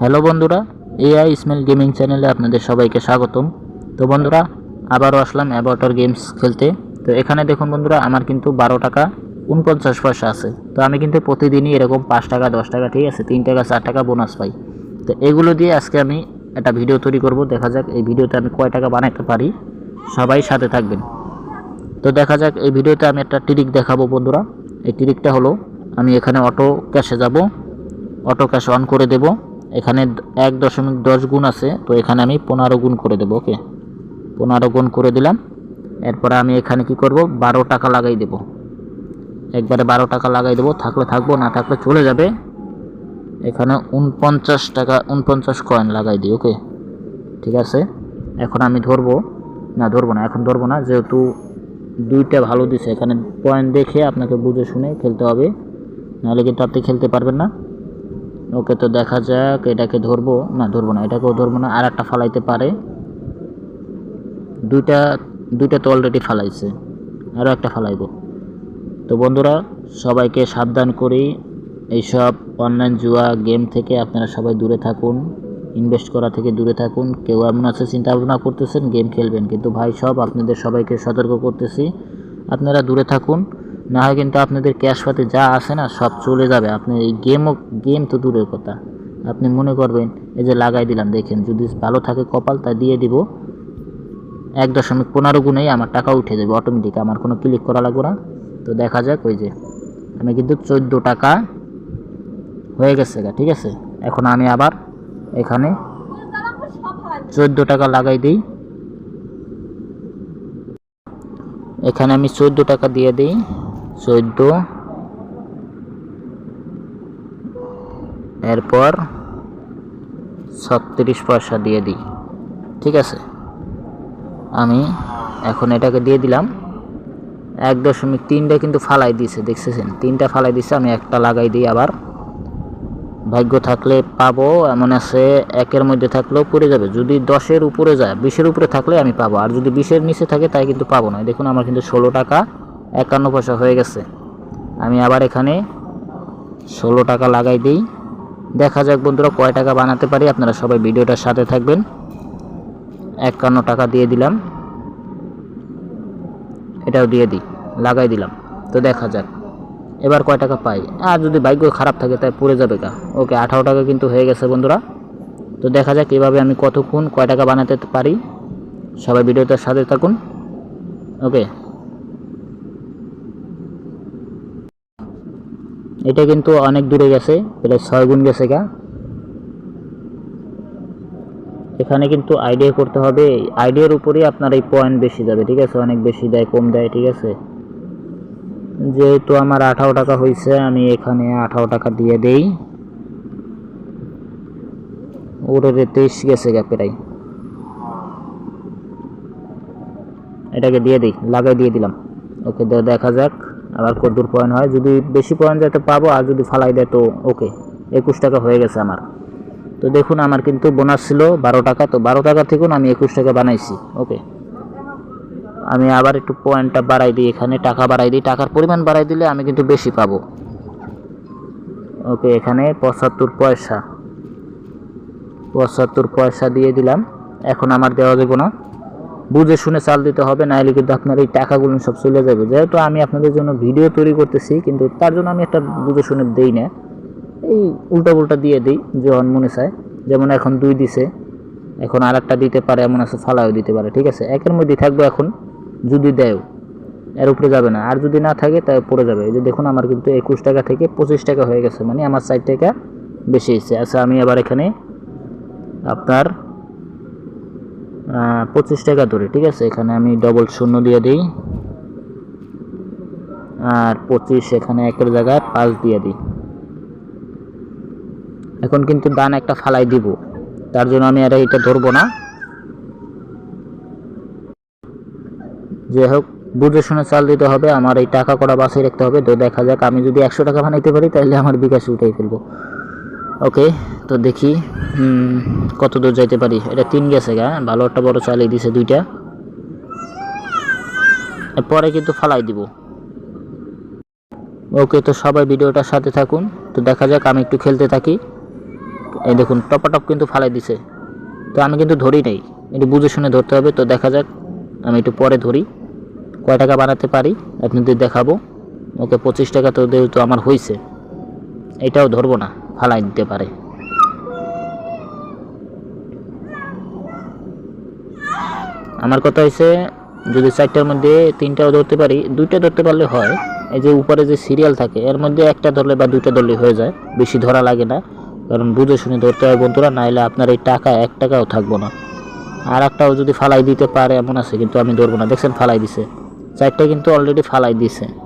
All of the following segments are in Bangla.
হ্যালো বন্ধুরা, এআই ইসমাইল গেমিং চ্যানেলে আপনাদের সবাইকে স্বাগতম। তো বন্ধুরা, আবারও আসলাম অ্যাবাউটার গেমস খেলতে। তো এখানে দেখুন বন্ধুরা, আমার কিন্তু বারো টাকা, উনপঞ্চাশ পয়সা আছে। তো আমি কিন্তু প্রতিদিনই এরকম পাঁচ টাকা, দশ টাকা, ঠিক আছে, তিন টাকা, চার টাকা বোনাস পাই। তো এগুলো দিয়ে আজকে আমি একটা ভিডিও তৈরি করব। দেখা যাক এই ভিডিওতে আমি কয় টাকা বানাতে পারি। সবাই সাথে থাকবেন। তো দেখা যাক এই ভিডিওতে আমি একটা ট্রিক দেখাবো বন্ধুরা। এই ট্রিকটা হলো, আমি এখানে অটো ক্যাশে যাব। অটো ক্যাশ অন করে দেব। এখানে এক দশমিক দশ গুণ আছে, তো এখানে আমি পনেরো গুণ করে দেবো, ওকে? পনেরো গুণ করে দিলাম, এরপরে আমি এখানে কি করব? বারো টাকা লাগাই দেব। একবারে বারো টাকা লাগাই দেবো, থাকলে থাকব, না থাকলে চলে যাবে। এখানে উনপঞ্চাশ টাকা, উনপঞ্চাশ কয়েন লাগাই দিই, ওকে? ঠিক আছে? এখন আমি ধরবো, না ধরবো না, এখন ধরবো না, যেহেতু দুইটা ভালো দিছে, এখানে পয়েন্ট দেখে আপনাকে বুঝে শুনে খেলতে হবে। নাহলে কিন্তু আপনি খেলতে পারবেন না। ওকে তো দেখা যাক, এটাকে ধরবো? না ধরবো না, এটাকেও ধরবো না আর একটা ফালাইতে পারে। দুইটা দুইটা তো অলরেডি ফালাইছে আরও একটা ফালাইবো। তো বন্ধুরা, সবাইকে সাবধান করি, এইসব অনলাইন জুয়া গেম থেকে আপনারা সবাই দূরে থাকুন ইনভেস্ট করা থেকে দূরে থাকুন। কেউ এমন আছে চিন্তা ভাবনা করতেছেন গেম খেলবেন। কিন্তু ভাই, সব আপনাদের সবাইকে সতর্ক করতেছি, আপনারা দূরে থাকুন। না হয় কিন্তু আপনাদের ক্যাশ পাতে যা আছে না, সব চলে যাবে। আপনি এই গেমও গেম তো দূরের কথা। আপনি মনে করবেন, এই যে লাগাই দিলাম, দেখেন, যদি ভালো থাকে কপাল তা দিয়ে দিব। এক দশমিক পনেরো গুণেই আমার টাকা উঠে যাবে অটোমেটিক আমার কোনো ক্লিক করা লাগবে না। তো দেখা যাক, ওই যে, আমি কিন্তু চোদ্দ টাকা হয়ে গেছে গা, ঠিক আছে? এখন আমি আবার এখানে চোদ্দ টাকা লাগাই দিই। এখানে আমি চোদ্দ টাকা দিয়ে দিই। চোদ্দ। এরপর ছত্রিশ পয়সা দিয়ে দিই। ঠিক আছে? আমি এখন এটাকে দিয়ে দিলাম। এক দশমিক তিনটা কিন্তু ফালাই দিয়েছে, দেখতেছেন? তিনটা ফালাই দিছে আমি একটা লাগাই দিই আবার। ভাগ্য থাকলে পাবো, এমন আছে, একের মধ্যে থাকলেও পড়ে যাবে। যদি দশের উপরে যায়, বিশের উপরে থাকলে আমি পাবো। আর যদি বিশের নিচে থাকে, তাই কিন্তু পাবো না। দেখুন, আমার কিন্তু ষোলো টাকা একান্ন পয়সা হয়ে গেছে। আমি আবার এখানে ষোলো টাকা লাগাই দিই। দেখা যাক বন্ধুরা কয় টাকা বানাতে পারি। আপনারা সবাই ভিডিওটার সাথে থাকবেন। একান্ন টাকা দিয়ে দিলাম। এটাও দিয়ে দিই। লাগাই দিলাম। তো দেখা যাক। এবার কয় টাকা পাই? আর যদি ভাগ্য খারাপ থাকে, তাই পড়ে যাবে কা ওকে, আঠারো টাকা কিন্তু হয়ে গেছে বন্ধুরা। তো দেখা যাক এভাবে আমি কতক্ষণ কয় টাকা বানাতে পারি। সবাই ভিডিওটার সাথে থাকুন। ওকে এটা কিন্তু অনেক দূরে গেছে, প্রায় ছয় গুণ গেছে গা। এখানে কিন্তু আইডিয়া করতে হবে আইডিয়ার উপরেই আপনার এই পয়েন্ট বেশি যাবে, ঠিক আছে? অনেক বেশি দেয়, কম দেয়, ঠিক আছে? যেহেতু আমার আঠারো টাকা হয়েছে আমি এখানে আঠারো টাকা দিয়ে দেই। ওরে তেইশ গেছে গা প্রায়। এটাকে দিয়ে দিই, লাগাই দিয়ে দিলাম। ওকে দেখা যাক। আবার কতদূর পয়েন্ট হয়। যদি বেশি পয়েন্ট যাতে পাবো, আর যদি ফালাই দেয় তো ওকে একুশ টাকা হয়ে গেছে আমার। তো দেখুন, আমার কিন্তু বোনাস ছিল বারো টাকা। তো বারো টাকা থেকেও আমি একুশ টাকা বানাইছি ওকে আমি আবার একটু পয়েন্টটা বাড়াই দিই এখানে, টাকা বাড়াই দিই। টাকার পরিমাণ বাড়াই দিলে আমি কিন্তু বেশি পাবো। ওকে এখানে পঁচাত্তর পয়সা। পঁচাত্তর পয়সা দিয়ে দিলাম। এখন আমার দেওয়া যাবে না। বুঝে শুনে চাল দিতে হবে, নাহলে কিন্তু আপনার এই টাকাগুলো সব চলে যাবে। যেহেতু আমি আপনাদের জন্য ভিডিও তৈরি করতেছি, কিন্তু তার জন্য আমি একটা বুঝে শুনে দেই না। এই উল্টা উল্টা দিয়ে দিই যখন মনে চায়। যেমন এখন দুই দিছে, এখন আর দিতে পারে, এমন আছে ফালাও দিতে পারে, ঠিক আছে? একের মধ্যে থাকবে এখন, যদি দেয় এর উপরে যাবে না। আর যদি না থাকে তাই পড়ে যাবে। এই যে দেখুন, আমার কিন্তু একুশ টাকা থেকে পঁচিশ টাকা হয়ে গেছে মানে আমার ষাট টাকা বেশি এসেছে আচ্ছা আমি আবার এখানে আপনার পঁচিশ টাকা ধরে ঠিক আছে? এখানে আমি ডবল শূন্য দিয়ে দিই। আর পঁচিশ এখানে একের জায়গায় পাঁচ দিয়ে দিই। এখন কিন্তু দান একটা ফালাই দিব। তার জন্য আমি আর এটা ধরবো না। যে হোক বুঝে শুনে চাল দিতে হবে। আমার এই টাকা করা বাসায় রাখতে হবে। তো দেখা যাক, আমি যদি একশো টাকা বানাইতে পারি, তাহলে আমার বিকাশে উঠাই ফেলব। ওকে, তো দেখি কত দূর যাইতে পারি। এটা তিন গেছে গা, ভালো একটা বড় চালিয়ে দিছে দুইটা। পরে কিন্তু ফালাই দিব। ওকে, তো সবাই ভিডিওটার সাথে থাকুন। তো দেখা যাক, আমি একটু খেলতে থাকি। এই দেখুন টপাটপ কিন্তু ফালাই দিছে। তো আমি কিন্তু ধরি নাই। একটু বুঝে শুনে ধরতে হবে। তো দেখা যাক, আমি একটু পরে ধরি। কয় টাকা বানাতে পারি, আপনাদের দেখাবো। ওকে, পঁচিশ টাকা তো যেহেতু আমার হয়েছে এটাও ধরবো না। ফালাই দিতে পারে। আমার কথা হয়েছে যদি চারটার মধ্যে তিনটাও ধরতে পারি, দুইটা ধরতে পারলে হয়। এই যে উপরে যে সিরিয়াল থাকে, এর মধ্যে একটা ধরলে বা দুইটা ধরলে হয়ে যায়। বেশি ধরা লাগে না, কারণ বুঝে শুনে ধরতে হয় বন্ধুরা, নাইলে আপনার এই টাকা, এক টাকাও থাকব না। আর একটাও যদি ফালাই দিতে পারে, এমন আছে, কিন্তু আমি ধরবো না। দেখছেন, ফালাই দিছে। চারটা কিন্তু অলরেডি ফালাই দিছে।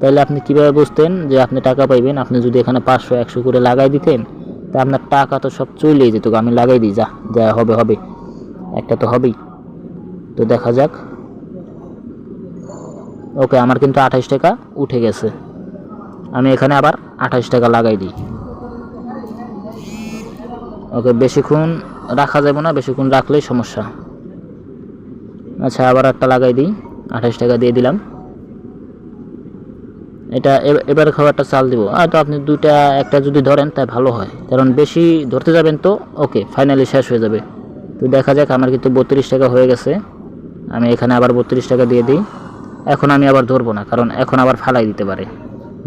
তাহলে আপনি কীভাবে বুঝতেন যে আপনি টাকা পাইবেন? আপনি যদি এখানে পাঁচশো, একশো করে লাগাই দিতেন, তা আপনার টাকা তো সব চলেই যেত। আমি লাগাই দিই, যা যা হবে হবে। একটা তো হবেই। তো দেখা যাক। ওকে, আমার কিন্তু আঠাশ টাকা উঠে গেছে। আমি এখানে আবার আঠাশ টাকা লাগাই দিই। ওকে, বেশিক্ষণ রাখা যাবে না, বেশিক্ষণ রাখলেই সমস্যা। আচ্ছা আবার একটা লাগাই দিই। আঠাশ টাকা দিয়ে দিলাম। এটা এবার খাবারটা চাল দিব। তো আপনি দুইটা, একটা যদি ধরেন, তাই ভালো হয়। কারণ বেশি ধরতে যাবেন তো, ওকে ফাইনালি শেষ হয়ে যাবে। তো দেখা যাক, আমার কিন্তু বত্রিশ টাকা হয়ে গেছে। আমি এখানে আবার বত্রিশ টাকা দিয়ে দিই। এখন আমি আবার ধরবো না, কারণ এখন আবার ফালাই দিতে পারে।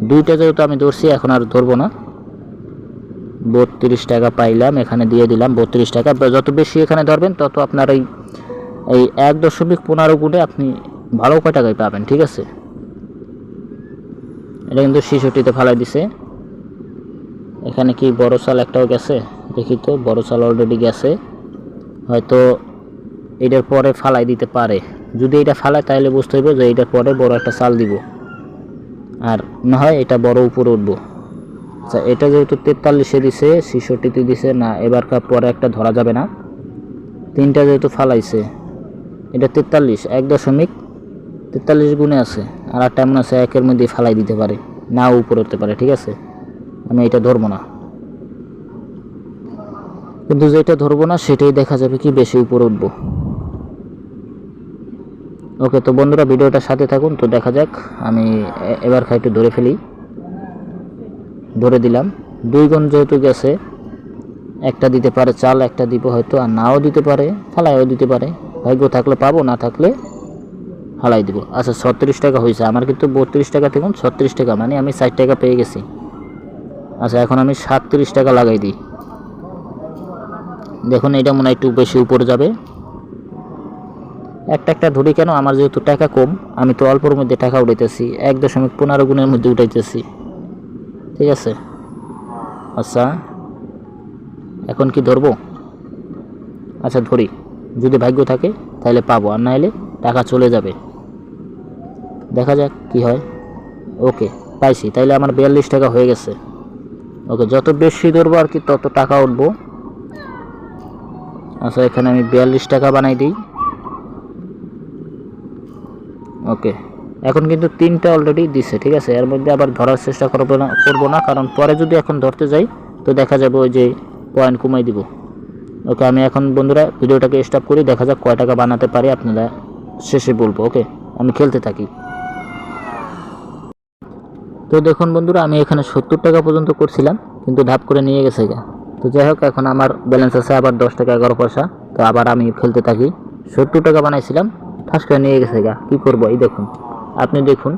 দুইটা যেহেতু আমি ধরছি, এখন আর ধরবো না। বত্রিশ টাকা পাইলাম, এখানে দিয়ে দিলাম বত্রিশ টাকা। যত বেশি এখানে ধরবেন, তত আপনার এই এই এক দশমিক পনেরো গুণে আপনি ভালো কয় টাকায় পাবেন, ঠিক আছে? এটা কিন্তু শিশুটিতে ফালাই দিছে। এখানে কি বড় চাল একটাও গেছে? দেখি তো, বড় চাল অলরেডি গেছে। হয়তো এটার পরে ফালাই দিতে পারে। যদি এটা ফালায়, তাহলে বুঝতে হবে যে এটার পরে বড় একটা চাল দিব। আর না হয় এটা বড় উপরে উঠবো। আচ্ছা এটা যেহেতু তেতাল্লিশে দিছে ছিষট্টিতে দিছে না, এবার এবারকার পরে একটা ধরা যাবে না। তিনটা যেহেতু ফালাইছে, এটা তেতাল্লিশ, এক দশমিক তেতাল্লিশ গুণে আছে। আর একটা এমন আছে, একের মধ্যে ফালাই দিতে পারে না উপরে উঠতে পারে, ঠিক আছে? আমি এটা ধরবো না। কিন্তু যেটা ধরবো না, সেটাই দেখা যাবে কি বেশি উপরে উঠবো। ওকে, তো বন্ধুরা ভিডিওটার সাথে থাকুন, তো দেখা যাক, আমি এবার খাই একটু ধরে ফেলি। ধরে দিলাম। দুই গুণ যেহেতু গেছে, একটা দিতে পারে চাল, একটা দিব হয়তো, আর নাও দিতে পারে, ফালাইও দিতে পারে। ভাগ্য থাকলে পাবো, না থাকলে ফালাই দিব। আচ্ছা ছত্রিশ টাকা হয়েছে আমার কিন্তু বত্রিশ টাকা থেকে ছত্রিশ টাকা মানে আমি ষাট টাকা পেয়ে গেছি। আচ্ছা এখন আমি সাতত্রিশ টাকা লাগাই দিই। দেখুন, এটা মনে হয় একটু বেশি উপরে যাবে। একটা একটা ধরি কেন, আমার যেহেতু টাকা কম, আমি তো অল্পর মধ্যে টাকা উঠাইতেছি। এক দশমিক পনেরো গুণের মধ্যে উঠাইতেছি। ঠিক আছে? আচ্ছা এখন কি ধরবো? আচ্ছা ধরি। যদি ভাগ্য থাকে, তাহলে পাবো। আর না হলে টাকা চলে যাবে। দেখা যাক কি হয়। ওকে, পাইছি। তাইলে আমার বিয়াল্লিশ টাকা হয়ে গেছে। ওকে, যত বেশি ধরবো আর কি, তত টাকা উঠবো। আচ্ছা এখানে আমি বিয়াল্লিশ টাকা বানাই দিই। ওকে, এখন কিন্তু তিনটা অলরেডি দিছে, ঠিক আছে? এর মধ্যে আবার ধরার চেষ্টা করব না করব না, কারণ পরে যদি এখন ধরতে যাই, তো দেখা যাবে ওই যে পয়েন্ট কমাই দিব। ওকে, আমি এখন বন্ধুরা ভিডিওটাকে স্টপ করি, দেখা যাক কয় টাকা বানাতে পারি, আপনারা শেষে বলব, ওকে? আমি খেলতে থাকি। তো দেখুন বন্ধুরা, আমি এখানে সত্তর টাকা পর্যন্ত করছিলাম, কিন্তু ধাপ করে নিয়ে গেছে গা। তো যাই হোক, এখন আমার ব্যালেন্স আছে আবার দশ টাকা, এগারো পয়সা। তো আবার আমি খেলতে থাকি। সত্তর টাকা বানাইছিলাম ঠাস করে নিয়ে গেছে গা। কী করব, এই দেখুন। আপনি দেখুন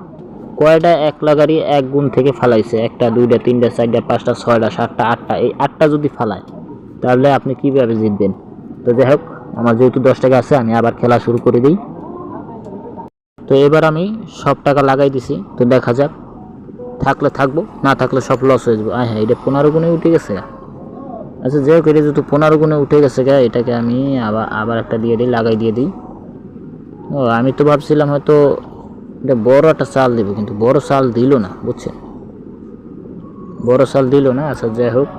কয়টা এক লাগারই এক গুণ থেকে ফালাইছে? একটা দুইটা তিনটা চারটা পাঁচটা ছয়টা সাতটা আটটা। এই আটটা যদি ফালায়, তাহলে আপনি কীভাবে জিতবেন? তো যাই হোক, আমার যেহেতু দশ টাকা আছে, আমি আবার খেলা শুরু করে দিই। তো এবার আমি সব টাকা লাগাই দিছি। তো দেখা যাক থাকলে থাকব, না থাকলে সব লস হয়ে যাবে। আয় হ্যাঁ এটা পনেরো গুণে উঠে গেছে? আচ্ছা যাই হোক, এটা যেহেতু পনেরো গুণে উঠে গেছে গা, এটাকে আমি আবার আবার একটা দিয়ে দিই, লাগাই দিয়ে দিই। ও, আমি তো ভাবছিলাম হয়তো এটা বড় একটা চাল দেবো, কিন্তু বড় চাল দিল না, বুঝছেন? বড় চাল দিল না আচ্ছা যাই হোক,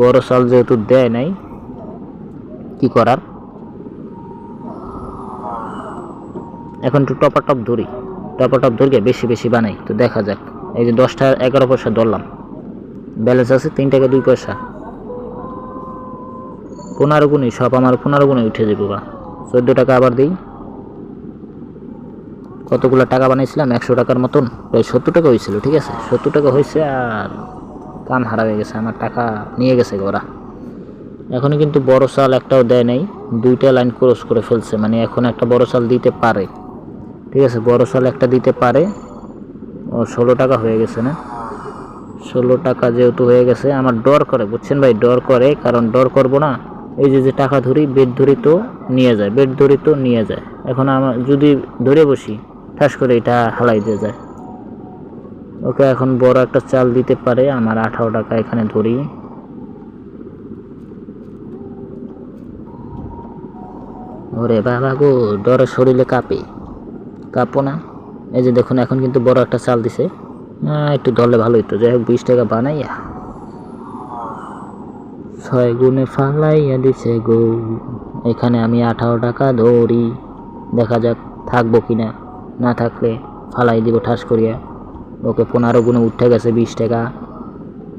বড় চাল যেহেতু দেয় নাই, কি করার? এখন একটু টপা টপ ধরি, টপা টপ ধরে বেশি বেশি বানাই, তো দেখা যাক। এই যে দশটা এগারো পয়সা ধরলাম। ব্যালেন্স আছে তিন টাকা দুই পয়সা। পনেরো গুণে সব আমার পনেরো গুণে উঠে যাবে বা চোদ্দ টাকা আবার দিই। কতগুলো টাকা বানিয়েছিলাম? একশো টাকার মতন। প্রায় সত্তর টাকা হয়েছিল, ঠিক আছে? সত্তর টাকা হয়েছে আর কান হারা হয়ে গেছে, আমার টাকা নিয়ে গেছে ওরা। এখনও কিন্তু বড় চাল একটাও দেয় নাই, দুইটা লাইন ক্রস করে ফেলছে মানে এখন একটা বড় চাল দিতে পারে। ঠিক আছে? বড় চাল একটা দিতে পারে ও, ষোলো টাকা হয়ে গেছে না? ষোলো টাকা যেহেতু হয়ে গেছে, আমার ডর করে, বুঝছেন ভাই? ডর করে, কারণ ডর করব না। এই যে যে টাকা ধরি, বেড ধরি তো নিয়ে যায়, বেড ধরি তো নিয়ে যায়। এখন আমার যদি ধরে বসি, ঠাস করে এটা হালাই দিয়ে যায়। ওকে এখন বড় একটা চাল দিতে পারে, আমার আঠারো টাকা এখানে ধরি। ওরে বাবা গো, ডরে শরীরে কাঁপে। কাঁপো না। এই যে দেখুন, এখন কিন্তু বড় একটা চাল দিছে। একটু ধরলে ভালো হইতো। যাই হোক, বিশ টাকা বানাইয়া ছয় গুণে ফালাইয়া দিছে গো। এখানে আমি আঠারো টাকা ধরি। দেখা যাক থাকব কিনা। না থাকলে ফালাই দিব ঠাস করিয়া। ওকে পনেরো গুণে উঠে গেছে বিশ টাকা।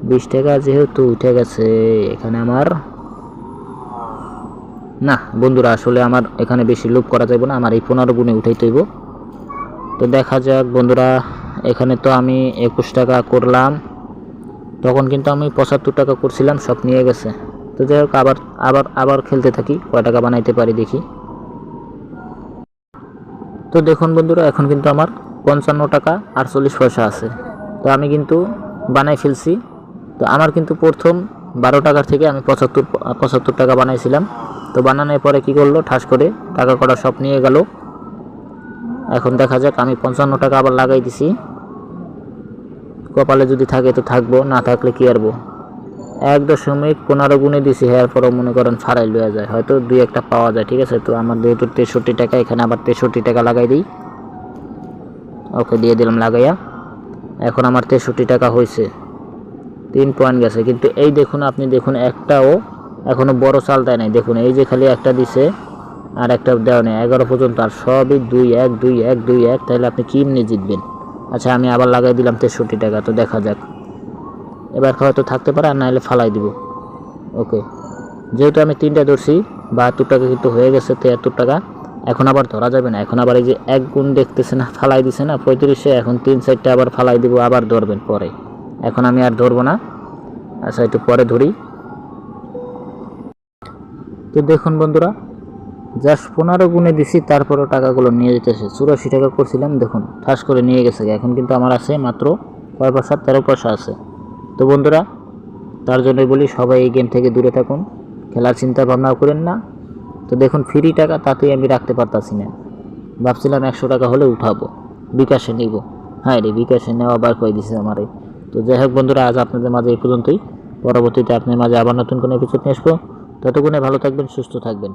বিশ টাকা যেহেতু উঠে গেছে, এখানে আমার না, বন্ধুরা, আসলে আমার এখানে বেশি লোভ করা যাবে না। আমার এই পনেরো গুণে উঠাই তৈব তো দেখা যাক, বন্ধুরা, এখানে তো আমি একুশ টাকা করলাম। তখন কিন্তু আমি পঁচাত্তর টাকা করছিলাম, সব নিয়ে গেছে। তো যাই হোক, আবার আবার আবার খেলতে থাকি, কয় টাকা বানাইতে পারি দেখি। তো দেখুন বন্ধুরা, এখন কিন্তু আমার পঞ্চান্ন টাকা আটচল্লিশ পয়সা আছে। তো আমি কিন্তু বানাই ফেলছি। তো আমার কিন্তু প্রথম বারো টাকার থেকে আমি পঁচাত্তর পঁচাত্তর টাকা বানাইছিলাম। তো বানানোর পরে কি করল, ঠাস করে টাকা কটা সব নিয়ে গেল। এখন দেখা যাক, আমি পঞ্চান্ন টাকা আবার লাগাই দিছি। কপালে যদি থাকে তো থাকব, না থাকলে কি আরবো এক দশমিক পনেরো গুণে দিছি হ্যাঁ পরও মনে করেন ছাড়াই লওয়া যায়। হয়তো দুই একটা পাওয়া যায়, ঠিক আছে? তো আমার যেহেতু তেষট্টি টাকা, এখানে আবার তেষট্টি টাকা লাগাই দিই। ওকে, দিয়ে দিলাম লাগাইয়া। এখন আমার তেষট্টি টাকা হয়েছে তিন পয়েন্ট গেছে। কিন্তু এই দেখুন, আপনি দেখুন একটাও এখনও বড় চাল দেয় নাই। দেখুন, এই যে খালি একটা দিছে আর একটা দেওয়া নেই। এগারো পর্যন্ত আর সবই দুই এক দুই এক দুই এক, তাহলে আপনি কি এমনি জিতবেন? আচ্ছা আমি আবার লাগাই দিলাম তেষট্টি টাকা, তো দেখা যাক। এবার হয়তো থাকতে পারে, আর নাহলে ফালাই দিব। ওকে। যেহেতু আমি তিনটা ধরছি, বাহাত্তর টাকা কিন্তু হয়ে গেছে, তিয়াত্তর টাকা। এখন আবার ধরা যাবে না। এখন আবার এই যে এক গুণ দেখতেছে না, ফালাই দিছে না, পঁয়ত্রিশে, এখন তিন সাইডটা আবার ফালাই দিব, আবার ধরবেন পরে। এখন আমি আর ধরবো না। আচ্ছা একটু পরে ধরি। তো দেখুন বন্ধুরা জাস্ট পনেরো গুণে দিছি, তারপরও টাকাগুলো নিয়ে যেতেছে। চুরাশি টাকা করছিলাম, দেখুন, ঠাস করে নিয়ে গেছে এখন কিন্তু আমার আছে মাত্র কয় পয়সা, তেরো পয়সা আছে। তো বন্ধুরা, তার জন্যই বলি সবাই এই গেম থেকে দূরে থাকুন, খেলার চিন্তা ভাবনাও করেন না। তো দেখুন ফ্রি টাকা তাতেই আমি রাখতে পারতাছি না। ভাবছিলাম একশো টাকা হলে উঠাবো, বিকাশে নিব। হ্যাঁ রে, বিকাশে নেওয়া বার করে দিছে আমারে। তো যাই হোক বন্ধুরা, আজ আপনাদের মাঝে এই পর্যন্তই। পরবর্তীতে আপনার মাঝে আবার নতুন কোনো এপিসোড নিয়ে আসব। ততক্ষণে ভালো থাকবেন, সুস্থ থাকবেন।